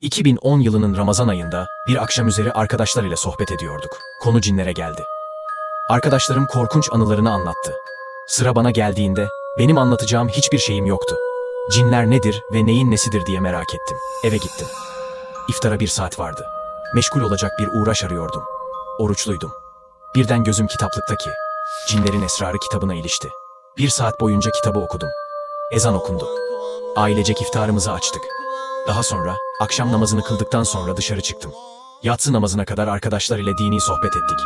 2010 yılının Ramazan ayında bir akşam üzeri arkadaşlar ile sohbet ediyorduk. Konu cinlere geldi. Arkadaşlarım korkunç anılarını anlattı. Sıra bana geldiğinde benim anlatacağım hiçbir şeyim yoktu. Cinler nedir ve neyin nesidir diye merak ettim. Eve gittim. İftara bir saat vardı. Meşgul olacak bir uğraş arıyordum. Oruçluydum. Birden gözüm kitaplıktaki Cinlerin Esrarı kitabına ilişti. Bir saat boyunca kitabı okudum. Ezan okundu. Ailecek iftarımızı açtık. Daha sonra akşam namazını kıldıktan sonra dışarı çıktım. Yatsı namazına kadar arkadaşlar ile dini sohbet ettik.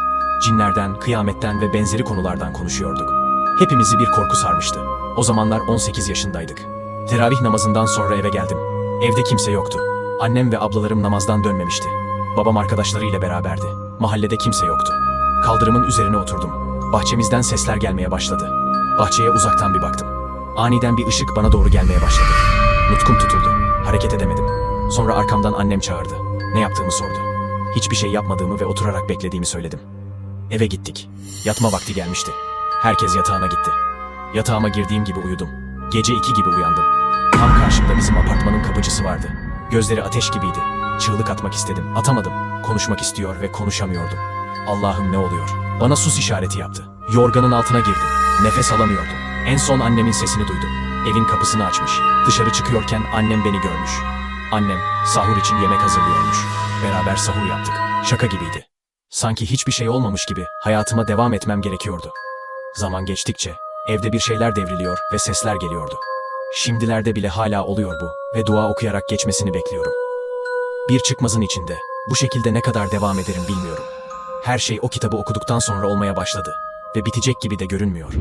Cinlerden, kıyametten ve benzeri konulardan konuşuyorduk. Hepimizi bir korku sarmıştı. O zamanlar 18 yaşındaydık. Teravih namazından sonra eve geldim. Evde kimse yoktu. Annem ve ablalarım namazdan dönmemişti. Babam arkadaşlarıyla beraberdi. Mahallede kimse yoktu. Kaldırımın üzerine oturdum. Bahçemizden sesler gelmeye başladı. Bahçeye uzaktan bir baktım. Aniden bir ışık bana doğru gelmeye başladı. Nutkum tutuldu. Hareket edemedim. Sonra arkamdan annem çağırdı. Ne yaptığımı sordu. Hiçbir şey yapmadığımı ve oturarak beklediğimi söyledim. Eve gittik. Yatma vakti gelmişti. Herkes yatağına gitti. Yatağıma girdiğim gibi uyudum. Gece iki gibi uyandım. Tam karşımda bizim apartmanın kapıcısı vardı. Gözleri ateş gibiydi. Çığlık atmak istedim. Atamadım. Konuşmak istiyor ve konuşamıyordum. Allah'ım ne oluyor? Bana sus işareti yaptı. Yorganın altına girdim. Nefes alamıyordum. En son annemin sesini duydum. Evin kapısını açmış. Dışarı çıkıyorken annem beni görmüş. Annem sahur için yemek hazırlıyormuş. Beraber sahur yaptık. Şaka gibiydi. Sanki hiçbir şey olmamış gibi hayatıma devam etmem gerekiyordu. Zaman geçtikçe evde bir şeyler devriliyor ve sesler geliyordu. Şimdilerde bile hala oluyor bu ve dua okuyarak geçmesini bekliyorum. Bir çıkmazın içinde bu şekilde ne kadar devam ederim bilmiyorum. Her şey o kitabı okuduktan sonra olmaya başladı ve bitecek gibi de görünmüyor.